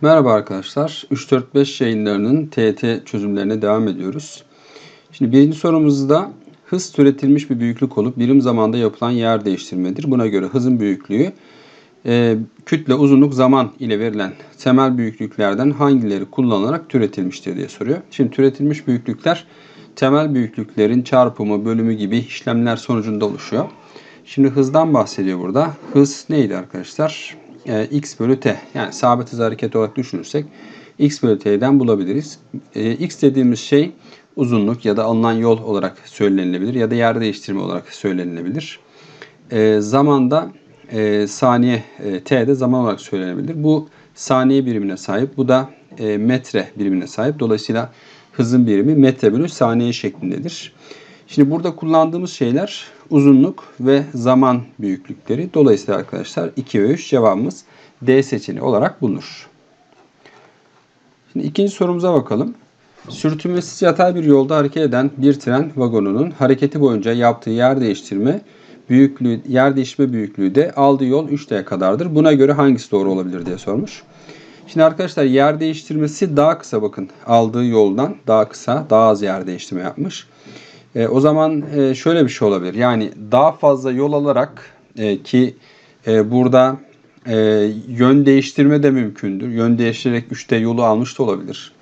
Merhaba arkadaşlar. 3-4-5 yayınlarının TET çözümlerine devam ediyoruz. Şimdi birinci sorumuzda hız türetilmiş bir büyüklük olup birim zamanda yapılan yer değiştirmedir. Buna göre hızın büyüklüğü e, kütle, uzunluk, zaman ile verilen temel büyüklüklerden hangileri kullanılarak türetilmiştir diye soruyor. Şimdi türetilmiş büyüklükler temel büyüklüklerin çarpımı, bölümü gibi işlemler sonucunda oluşuyor. Şimdi hızdan bahsediyor burada. Hız neydi arkadaşlar? E, x bölü t yani sabit hız hareketi olarak düşünürsek x bölü t'den bulabiliriz. E, x dediğimiz şey uzunluk ya da alınan yol olarak söylenilebilir ya da yer değiştirme olarak söylenilebilir. E, zamanda e, saniye e, t de zaman olarak söylenebilir. Bu saniye birimine sahip. Bu da e, metre birimine sahip. Dolayısıyla hızın birimi metre bölü saniye şeklindedir. Şimdi burada kullandığımız şeyler uzunluk ve zaman büyüklükleri. Dolayısıyla arkadaşlar 2 ve 3 cevabımız D seçeneği olarak bulunur. Şimdi ikinci sorumuza bakalım. Sürtünmesiz yatay bir yolda hareket eden bir tren vagonunun hareketi boyunca yaptığı yer değiştirme büyüklüğü, yer değişme büyüklüğü de aldığı yol 3D'ye kadardır. Buna göre hangisi doğru olabilir diye sormuş. Şimdi arkadaşlar yer değiştirmesi daha kısa bakın. Aldığı yoldan daha kısa, daha az yer değiştirme yapmış. E, o zaman e, şöyle bir şey olabilir. Yani daha fazla yol alarak e, ki e, burada e, yön değiştirme de mümkündür. Yön değiştirerek 3'te yolu almış da olabilir.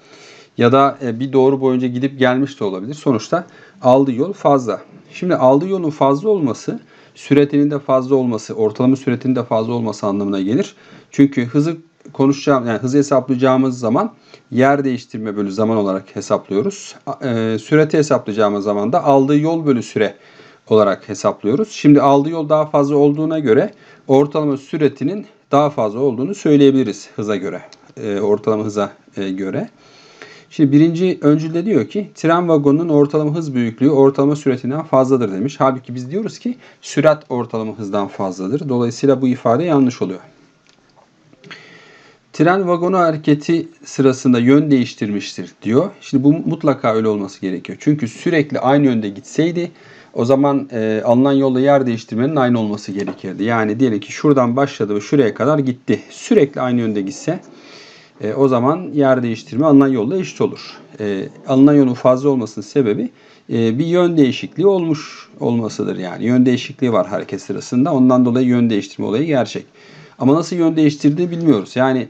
Ya da e, bir doğru boyunca gidip gelmiş de olabilir. Sonuçta aldığı yol fazla. Şimdi aldığı yolun fazla olması süretinin de fazla olması, ortalama süretinin de fazla olması anlamına gelir. Çünkü hızı konuşacağım yani hızı hesaplayacağımız zaman yer değiştirme bölü zaman olarak hesaplıyoruz. E, süreti hesaplayacağımız zaman da aldığı yol bölü süre olarak hesaplıyoruz. Şimdi aldığı yol daha fazla olduğuna göre ortalama süretinin daha fazla olduğunu söyleyebiliriz hıza göre. E, ortalama hıza e, göre. Şimdi birinci öncülde diyor ki tren vagonunun ortalama hız büyüklüğü ortalama süretinden fazladır demiş. Halbuki biz diyoruz ki sürat ortalama hızdan fazladır. Dolayısıyla bu ifade yanlış oluyor. Tren vagonu hareketi sırasında yön değiştirmiştir diyor. Şimdi bu mutlaka öyle olması gerekiyor. Çünkü sürekli aynı yönde gitseydi o zaman e, alınan yolda yer değiştirmenin aynı olması gerekirdi. Yani diyelim ki şuradan başladı ve şuraya kadar gitti. Sürekli aynı yönde gitse e, o zaman yer değiştirme alınan yolla eşit olur. E, alınan yolun fazla olmasının sebebi e, bir yön değişikliği olmuş olmasıdır. Yani yön değişikliği var hareket sırasında. Ondan dolayı yön değiştirme olayı gerçek. Ama nasıl yön değiştirdiğini bilmiyoruz. Yani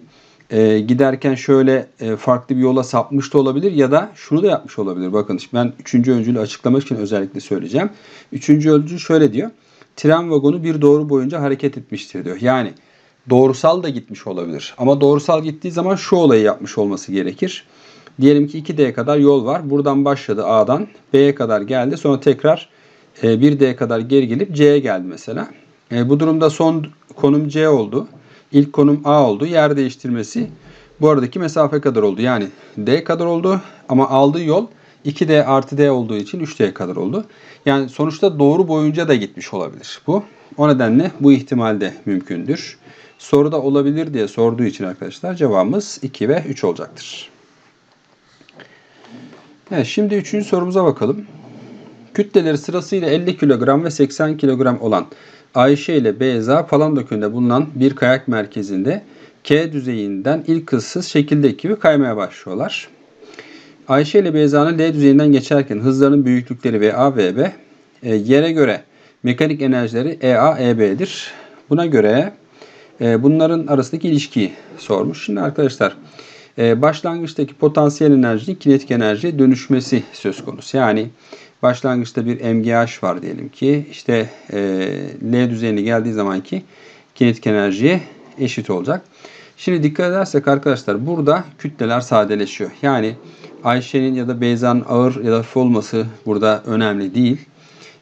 e, giderken şöyle e, farklı bir yola sapmış da olabilir ya da şunu da yapmış olabilir. Bakın ben üçüncü öncülü açıklamak için özellikle söyleyeceğim. Üçüncü öncül şöyle diyor. Tren vagonu bir doğru boyunca hareket etmiştir diyor. Yani doğrusal da gitmiş olabilir. Ama doğrusal gittiği zaman şu olayı yapmış olması gerekir. Diyelim ki 2D kadar yol var. Buradan başladı A'dan B'ye kadar geldi. Sonra tekrar 1D e, kadar geri gelip C'ye geldi mesela. E, bu durumda son konum C oldu. İlk konum A oldu. Yer değiştirmesi bu aradaki mesafe kadar oldu. Yani D kadar oldu ama aldığı yol 2D artı D olduğu için 3D kadar oldu. Yani sonuçta doğru boyunca da gitmiş olabilir bu. O nedenle bu ihtimal de mümkündür. Soruda olabilir diye sorduğu için arkadaşlar cevabımız 2 ve 3 olacaktır. Evet, şimdi üçüncü sorumuza bakalım. Kütleleri sırasıyla 50 kilogram ve 80 kilogram olan Ayşe ile Beyza Palandökü'nde bulunan bir kayak merkezinde K düzeyinden ilk hızsız şekildeki gibi kaymaya başlıyorlar. Ayşe ile Beyza'nın L düzeyinden geçerken hızlarının büyüklükleri VA, VB, e, yere göre mekanik enerjileri EA, EB'dir. Buna göre e, bunların arasındaki ilişkiyi sormuş. Şimdi arkadaşlar e, başlangıçtaki potansiyel enerjinin kinetik enerjiye dönüşmesi söz konusu. Yani başlangıçta bir MGH var diyelim ki işte e, L düzeyine geldiği zamanki kinetik enerjiye eşit olacak. Şimdi dikkat edersek arkadaşlar burada kütleler sadeleşiyor. Yani Ayşe'nin ya da Beyza'nın ağır ya da hafif olması burada önemli değil.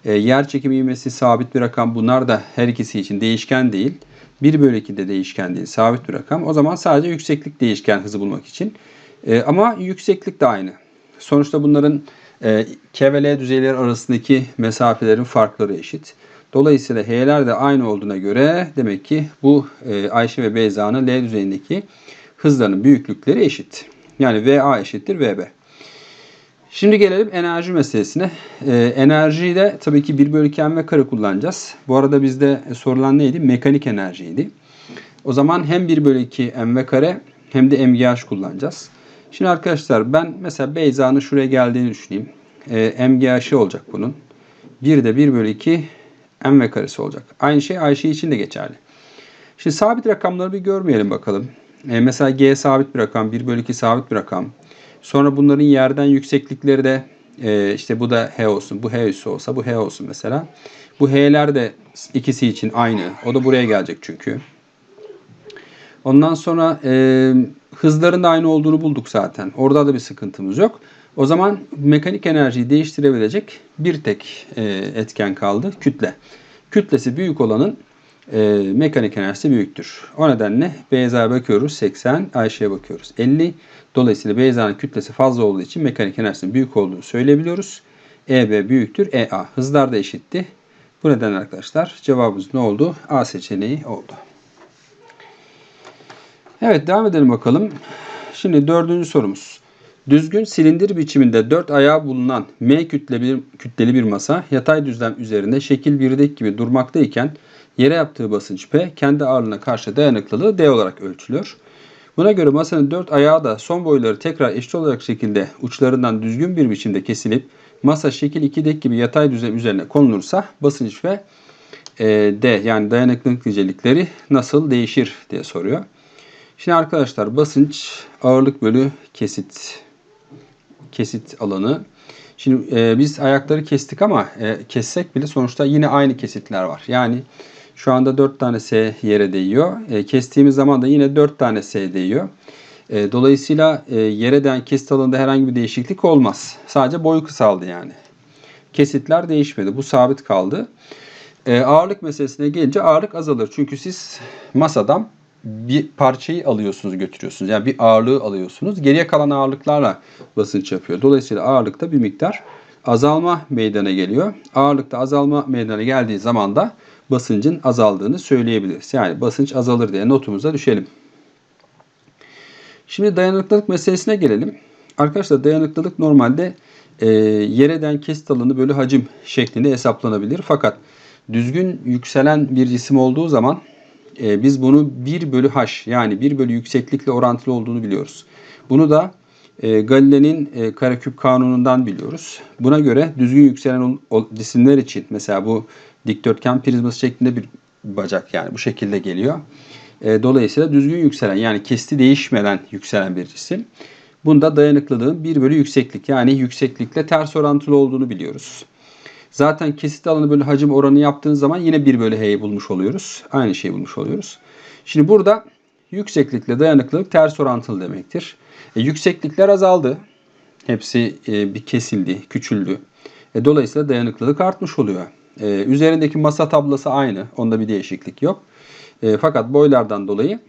E, yer çekimi ivmesi sabit bir rakam. Bunlar da her ikisi için değişken değil. 1 bölü 2 de değişken değil. Sabit bir rakam. O zaman sadece yükseklik değişken hızı bulmak için. E, ama yükseklik de aynı. Sonuçta bunların K ve L düzeyleri arasındaki mesafelerin farkları eşit. Dolayısıyla H'ler de aynı olduğuna göre demek ki bu e, Ayşe ve Beyza'nın L düzeyindeki hızlarının büyüklükleri eşit. Yani VA eşittir VB. Şimdi gelelim enerji meselesine. Ee, enerjiyi de tabii ki 1 bölü 2 mv kare kullanacağız. Bu arada bizde sorulan neydi? Mekanik enerjiydi. O zaman hem 1 bölü 2 mv kare hem de MGH kullanacağız. Şimdi arkadaşlar ben mesela Beyza'nın şuraya geldiğini düşüneyim. E, MGH'i olacak bunun. 1 de 1 bölü 2 M ve karesi olacak. Aynı şey Ayşe için de geçerli. Şimdi sabit rakamları bir görmeyelim bakalım. E, mesela G sabit bir rakam, 1 bölü 2 sabit bir rakam. Sonra bunların yerden yükseklikleri de e, işte bu da H olsun, bu H üssü olsa bu H olsun mesela. Bu H'ler de ikisi için aynı. O da buraya gelecek çünkü. Ondan sonra e, hızların da aynı olduğunu bulduk zaten. Orada da bir sıkıntımız yok. O zaman mekanik enerjiyi değiştirebilecek bir tek e, etken kaldı. Kütle. Kütlesi büyük olanın e, mekanik enerjisi büyüktür. O nedenle Beyza'ya bakıyoruz 80, Ayşe'ye bakıyoruz 50. Dolayısıyla Beyza'nın kütlesi fazla olduğu için mekanik enerjisinin büyük olduğunu söyleyebiliyoruz. EB büyüktür EA. Hızlar da eşitti. Bu nedenle arkadaşlar cevabımız ne oldu? A seçeneği oldu. Evet devam edelim bakalım. Şimdi dördüncü sorumuz. Düzgün silindir biçiminde dört ayağı bulunan M kütleli bir, kütleli bir masa yatay düzlem üzerinde şekil 1'deki gibi durmaktayken yere yaptığı basınç P kendi ağırlığına karşı dayanıklılığı D olarak ölçülüyor. Buna göre masanın dört ayağı da son boyları tekrar eşit olarak şekilde uçlarından düzgün bir biçimde kesilip masa şekil 2'deki gibi yatay düzlem üzerine konulursa basınç ve D yani dayanıklılık nicelikleri nasıl değişir diye soruyor. Şimdi arkadaşlar basınç ağırlık bölü kesit kesit alanı. Şimdi e, biz ayakları kestik ama e, kessek bile sonuçta yine aynı kesitler var. Yani şu anda 4 tane S yere değiyor. E, kestiğimiz zaman da yine 4 tane S değiyor. E, dolayısıyla e, yere değen kesit alanında herhangi bir değişiklik olmaz. Sadece boyu kısaldı yani. Kesitler değişmedi. Bu sabit kaldı. E, ağırlık meselesine gelince ağırlık azalır. Çünkü siz masadan bir parçayı alıyorsunuz götürüyorsunuz. Yani bir ağırlığı alıyorsunuz. Geriye kalan ağırlıklarla basınç yapıyor. Dolayısıyla ağırlıkta bir miktar azalma meydana geliyor. Ağırlıkta azalma meydana geldiği zaman da basıncın azaldığını söyleyebiliriz. Yani basınç azalır diye notumuza düşelim. Şimdi dayanıklılık meselesine gelelim. Arkadaşlar dayanıklılık normalde e, yere den kesit alanı bölü hacim şeklinde hesaplanabilir. Fakat düzgün yükselen bir cisim olduğu zaman e, biz bunu 1 bölü h yani 1 bölü yükseklikle orantılı olduğunu biliyoruz. Bunu da e, Galile'nin e, kareküp kanunundan biliyoruz. Buna göre düzgün yükselen o, cisimler için mesela bu dikdörtgen prizması şeklinde bir bacak yani bu şekilde geliyor. E, dolayısıyla düzgün yükselen yani kesti değişmeden yükselen bir cisim. Bunda dayanıklılığın 1 bölü yükseklik yani yükseklikle ters orantılı olduğunu biliyoruz. Zaten kesit alanı bölü hacim oranı yaptığınız zaman yine 1 bölü h'yi bulmuş oluyoruz. Aynı şeyi bulmuş oluyoruz. Şimdi burada yükseklikle dayanıklılık ters orantılı demektir. E, yükseklikler azaldı. Hepsi e, bir kesildi, küçüldü. E, dolayısıyla dayanıklılık artmış oluyor. E, üzerindeki masa tablası aynı. Onda bir değişiklik yok. E, fakat boylardan dolayı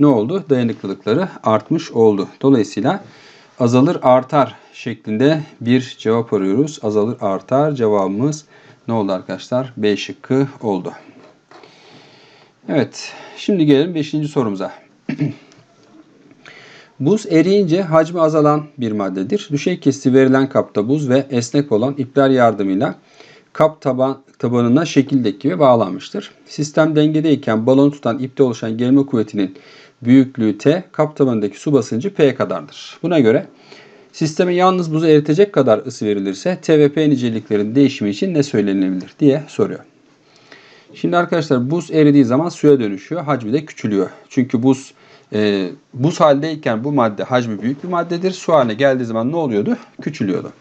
ne oldu? Dayanıklılıkları artmış oldu. Dolayısıyla azalır artar şeklinde bir cevap arıyoruz. Azalır artar cevabımız ne oldu arkadaşlar? B şıkkı oldu. Evet şimdi gelelim 5. sorumuza. buz eriyince hacmi azalan bir maddedir. Düşey kesiti verilen kapta buz ve esnek olan ipler yardımıyla kap taban, tabanına şekildeki gibi bağlanmıştır. Sistem dengedeyken balonu tutan ipte oluşan gerilme kuvvetinin büyüklüğü T, kap tabanındaki su basıncı P kadardır. Buna göre sisteme yalnız buzu eritecek kadar ısı verilirse T ve P niceliklerin değişimi için ne söylenilebilir diye soruyor. Şimdi arkadaşlar buz eridiği zaman suya dönüşüyor. Hacmi de küçülüyor. Çünkü buz e, buz haldeyken bu madde hacmi büyük bir maddedir. Su haline geldiği zaman ne oluyordu? Küçülüyordu.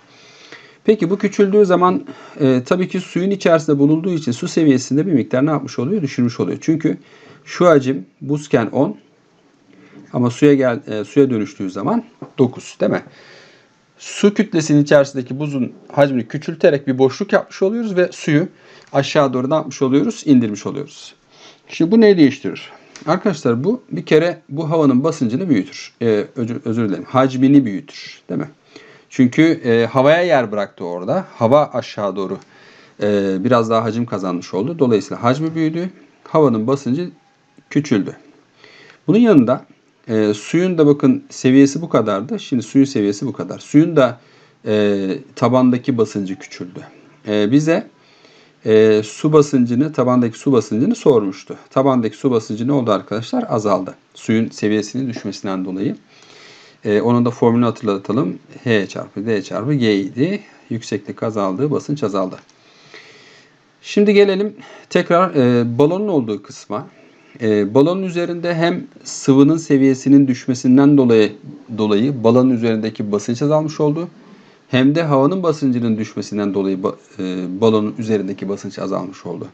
Peki bu küçüldüğü zaman e, tabii ki suyun içerisinde bulunduğu için su seviyesinde bir miktar ne yapmış oluyor? Düşürmüş oluyor. Çünkü şu hacim buzken 10 ama suya gel e, suya dönüştüğü zaman 9 değil mi? Su kütlesinin içerisindeki buzun hacmini küçülterek bir boşluk yapmış oluyoruz ve suyu aşağı doğru ne yapmış oluyoruz? İndirmiş oluyoruz. Şimdi bu neyi değiştirir? Arkadaşlar bu bir kere bu havanın basıncını büyütür. Ee, özür, özür dilerim. Hacmini büyütür. Değil mi? Çünkü e, havaya yer bıraktı orada. Hava aşağı doğru e, biraz daha hacim kazanmış oldu. Dolayısıyla hacmi büyüdü. Havanın basıncı küçüldü. Bunun yanında e, suyun da bakın seviyesi bu kadardı. Şimdi suyun seviyesi bu kadar. Suyun da e, tabandaki basıncı küçüldü. E, bize e, su basıncını, tabandaki su basıncını sormuştu. Tabandaki su basıncı ne oldu arkadaşlar? Azaldı. Suyun seviyesinin düşmesinden dolayı. E, onun da formülünü hatırlatalım. H çarpı D çarpı G idi. Yükseklik azaldı, basınç azaldı. Şimdi gelelim tekrar e, balonun olduğu kısma. E, balonun üzerinde hem sıvının seviyesinin düşmesinden dolayı dolayı balonun üzerindeki basınç azalmış oldu. Hem de havanın basıncının düşmesinden dolayı e, balonun üzerindeki basınç azalmış oldu.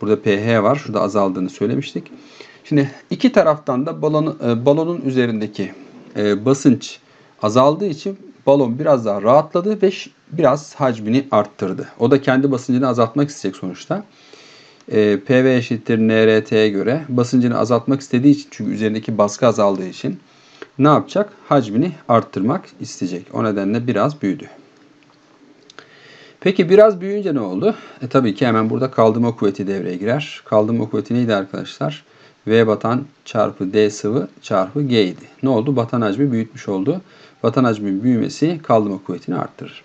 Burada pH var. Şurada azaldığını söylemiştik. Şimdi iki taraftan da balonu, e, balonun üzerindeki e, basınç azaldığı için balon biraz daha rahatladı ve biraz hacmini arttırdı. O da kendi basıncını azaltmak isteyecek sonuçta. E, PV eşittir NRT'ye göre basıncını azaltmak istediği için çünkü üzerindeki baskı azaldığı için ne yapacak? Hacmini arttırmak isteyecek. O nedenle biraz büyüdü. Peki biraz büyüyünce ne oldu? E tabii ki hemen burada kaldırma kuvveti devreye girer. Kaldırma kuvveti neydi arkadaşlar? V batan çarpı D sıvı çarpı G idi. Ne oldu? Batan hacmi büyütmüş oldu. Batan hacmin büyümesi kaldırma kuvvetini arttırır.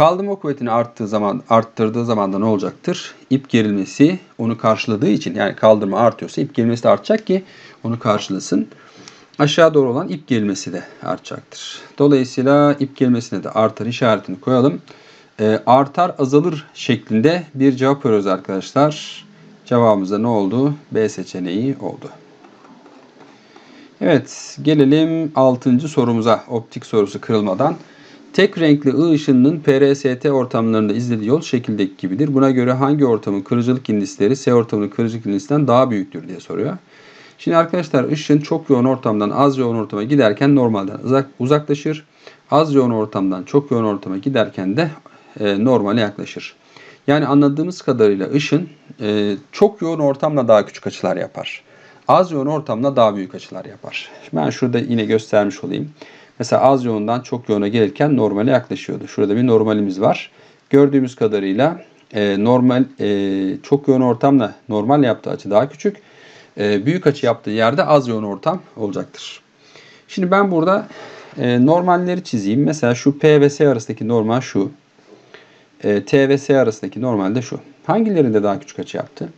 Kaldırma kuvvetini arttığı zaman, arttırdığı zaman da ne olacaktır? İp gerilmesi onu karşıladığı için yani kaldırma artıyorsa ip gerilmesi de artacak ki onu karşılasın. Aşağı doğru olan ip gerilmesi de artacaktır. Dolayısıyla ip gerilmesine de artar işaretini koyalım. E, artar azalır şeklinde bir cevap veriyoruz arkadaşlar. Cevabımızda ne oldu? B seçeneği oldu. Evet gelelim 6. sorumuza optik sorusu kırılmadan. Tek renkli ı ışınının PRST ortamlarında izlediği yol şekildeki gibidir. Buna göre hangi ortamın kırıcılık indisleri S ortamının kırıcılık indisinden daha büyüktür diye soruyor. Şimdi arkadaşlar ışın çok yoğun ortamdan az yoğun ortama giderken normalden uzak, uzaklaşır. Az yoğun ortamdan çok yoğun ortama giderken de e, normale yaklaşır. Yani anladığımız kadarıyla ışın e, çok yoğun ortamla daha küçük açılar yapar. Az yoğun ortamla daha büyük açılar yapar. Şimdi ben şurada yine göstermiş olayım. Mesela az yoğundan çok yoğuna gelirken normale yaklaşıyordu. Şurada bir normalimiz var. Gördüğümüz kadarıyla e, normal e, çok yoğun ortamla normal yaptığı açı daha küçük. E, büyük açı yaptığı yerde az yoğun ortam olacaktır. Şimdi ben burada e, normalleri çizeyim. Mesela şu P ve S arasındaki normal şu. E, T ve S arasındaki normal de şu. Hangilerinde daha küçük açı yaptı?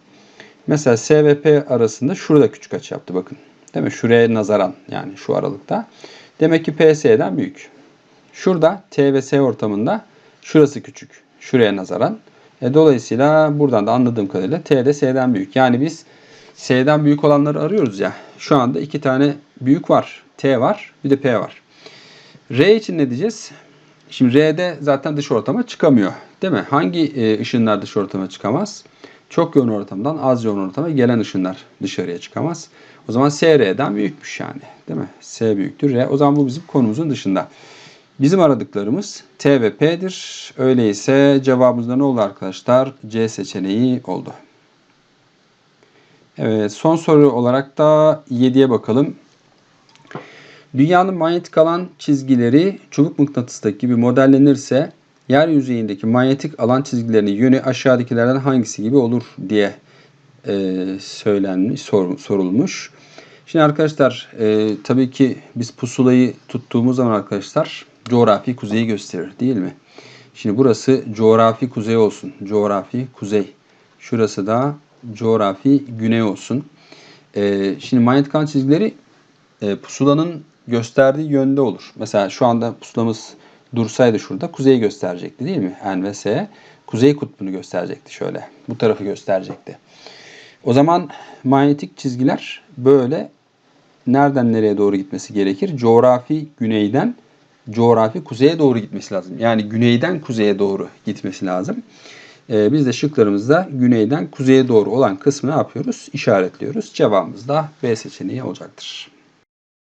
Mesela S ve P arasında şurada küçük açı yaptı bakın. Değil mi? Şuraya nazaran yani şu aralıkta. Demek ki PS'den büyük. Şurada T ve S ortamında şurası küçük. Şuraya nazaran. E, dolayısıyla buradan da anladığım kadarıyla T de S'den büyük. Yani biz S'den büyük olanları arıyoruz ya. Şu anda iki tane büyük var. T var bir de P var. R için ne diyeceğiz? Şimdi R'de zaten dış ortama çıkamıyor. Değil mi? Hangi e, ışınlar dış ortama çıkamaz? Çok yoğun ortamdan az yoğun ortama gelen ışınlar dışarıya çıkamaz. O zaman S R'den büyükmüş yani. Değil mi? S büyüktür R. O zaman bu bizim konumuzun dışında. Bizim aradıklarımız T ve P'dir. Öyleyse cevabımız ne oldu arkadaşlar? C seçeneği oldu. Evet son soru olarak da 7'ye bakalım. Dünyanın manyetik alan çizgileri çubuk mıknatıstaki gibi modellenirse yer yüzeyindeki manyetik alan çizgilerinin yönü aşağıdakilerden hangisi gibi olur diye e, söylenmiş, sor, sorulmuş. Şimdi arkadaşlar e, tabii ki biz pusulayı tuttuğumuz zaman arkadaşlar coğrafi kuzeyi gösterir değil mi? Şimdi burası coğrafi kuzey olsun. Coğrafi kuzey. Şurası da coğrafi güney olsun. E, şimdi manyetik alan çizgileri e, pusulanın gösterdiği yönde olur. Mesela şu anda pusulamız dursaydı şurada kuzeyi gösterecekti değil mi? N ve S. Kuzey kutbunu gösterecekti şöyle. Bu tarafı gösterecekti. O zaman manyetik çizgiler böyle nereden nereye doğru gitmesi gerekir? Coğrafi güneyden coğrafi kuzeye doğru gitmesi lazım. Yani güneyden kuzeye doğru gitmesi lazım. Ee, biz de şıklarımızda güneyden kuzeye doğru olan kısmı ne yapıyoruz? İşaretliyoruz. Cevabımız da B seçeneği olacaktır.